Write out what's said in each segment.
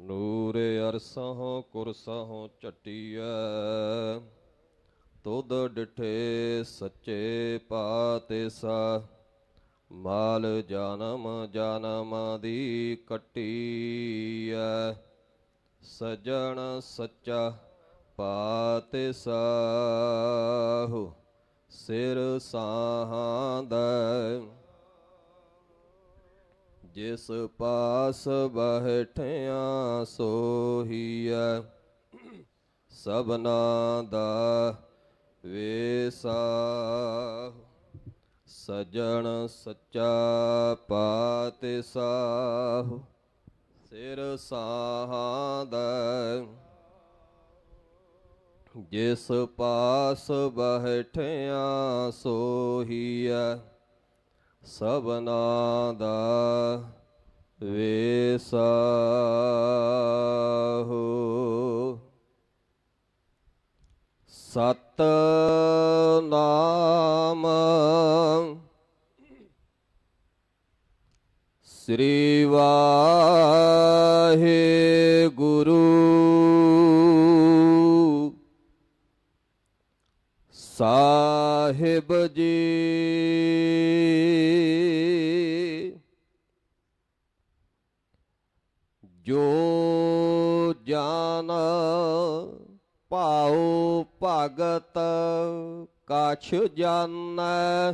ਨੂਰ ਅਰਸਹੁ ਕੁਰਸਹੁ ਚਟਿਐ ਤੁਧ ਡਿਠੇ ਸੱਚੇ ਪਾਤਿਸਾ, ਮਾਲ ਜਨਮ ਜਨਮ ਦੀ ਕਟੀਐ, ਸਜਣ ਸੱਚਾ ਪਾਤਿਸਾਹੁ ਸਿਰ ਸਾਹਾਂਦੈ ਜਿਸ ਪਾਸ ਬਹਿਠਿਆ ਸੋਹੀਐ, ਸਭਨਾ ਦਾ ਵੇਸਾ। ਸਜਣ ਸੱਚਾ ਪਾਤਿਸਾਹੁ ਸਿਰ ਸਾਹਾਂਦੈ ਜਿਸ ਪਾਸ ਬਹਿਠਿਆ ਸੋਹੀਐ ਸਭਨਾ ਦਾ ਵੇਸਾਹੋ ਸਤ ਨਾਮ ਸ੍ਰੀ ਸਾ ਸਾਹਿਬ ਜੀ। ਜੋ ਜਾਨ ਭਾਉ ਭਗਤ ਕਛ ਜਾਣੈ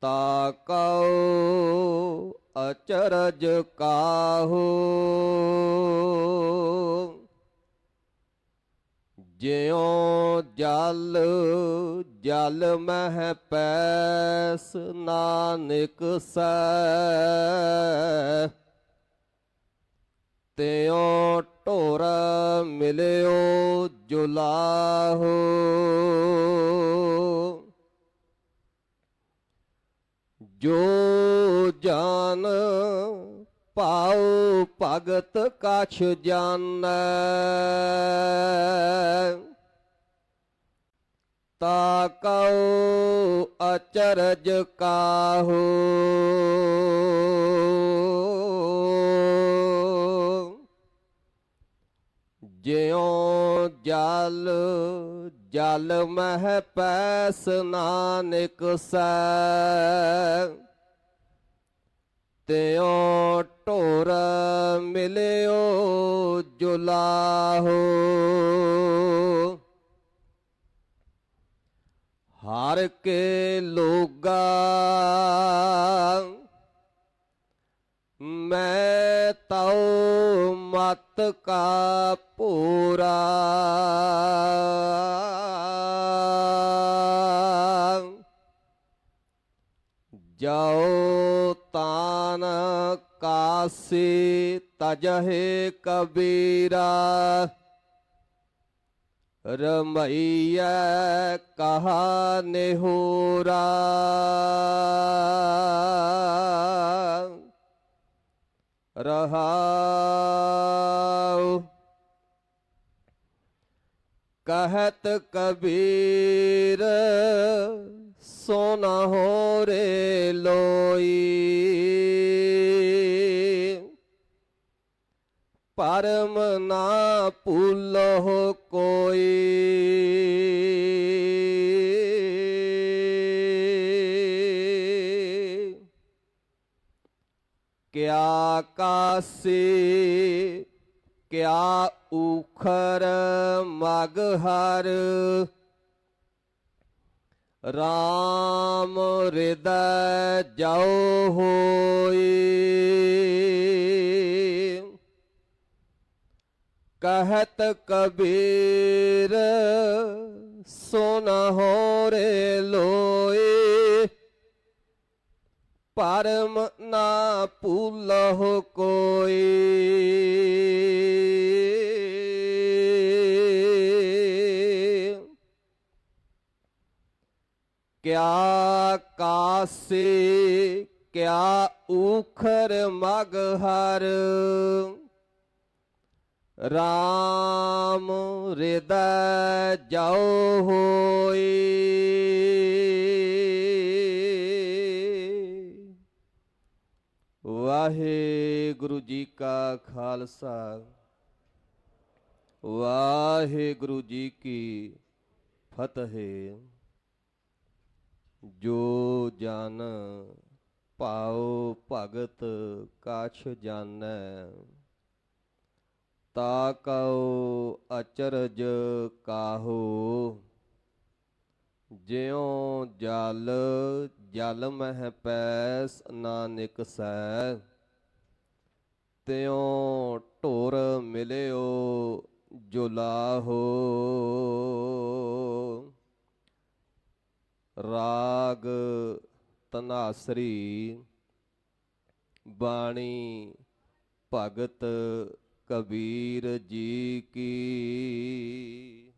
ਤਾ ਕਉ ਅਚਰਜ ਕਾਹੂ। ਜਿਉ ਜਲ ਜਲ ਮਹਿ ਪੈਸ ਨਾਨਕ ਸੈ ਤਿਉ ਢੋਰ ਮਿਲਿਓ ਜੁਲਾਹੋ। ਜੋ ਜਾਨ ਪਾਉ ਭਗਤ ਕਛ ਜਾਣੈ ਤਾ ਕਉ ਅਚਰਜ ਕਾਹੂ। ਜਿਉ ਜਲ ਜਲ ਮਹਿ ਪੈਸ ਨਾਨਕ ਸੈ। ਤਿਉ ਢੋਰ ਮਿਲਿਓ ਜੁਲਾਹੋ। ਹਰ ਕੇ ਲੋਗਾ ਮੈਂ ਤਉ ਮਤ ਕਾ ਪੂਰਾ। ਜਾਓ ਤਾਨ ਕਾਸੀ ਤਜਹਿ ਕਬੀਰਾ। ਰਮਈਐ ਕਹਾ ਨਿਹੂਰਾ ਰਹਾਉ। ਕਹਤ ਕਬੀਰ ਸੋਨਾ ਹੋ ਰੇ ਲੋਈ। ਪਰਮ ਨਾ ਭੁੱਲੋ ਕਿਆ ਕਿਆ ਉਖਰ ਮਗ ਹਰ। RAM ਹਿਰਦੈ ਜਾਉ ਹੋਈ। ਕਹਤ ਕਬੀਰ, ਸੁਨ ਹੋ ਰੇ ਲੋਏ ਪਰਮ ਨਾ ਭੁੱਲਹੁ ਕੋਈ। ਕਿਆ ਕਾਸੇ ਕਿਆ ਉਖਰ ਮਗ ਹਰ। ਰਾਮ ਹਿਰਦੈ ਜਾਉ ਹੋਈ। ਵਾਹਿਗੁਰੂ ਜੀ ਕਾ ਖਾਲਸਾ। ਵਾਹਿਗੁਰੂ ਜੀ ਕੀ ਫਤਿਹ। ਜੋ ਜਨ ਭਾਉ ਭਗਤ ਕਾਛ ਜਾਣੈ, ਤਾ ਕਉ ਅਚਰਜ ਕਾਹੂ। ਜਿਉ ਜਲ ਜਲ ਮਹਿ ਪੈਸ ਨਾਨਕ ਸੈ ਤਿਉ ਢੋਰ ਮਿਲਿਓ ਜੁਲਾਹੋ। ਰਾਗ ਤਨਾਸਰੀ, ਬਾਣੀ ਭਗਤ ਕਬੀਰ ਜੀ ਕੀ।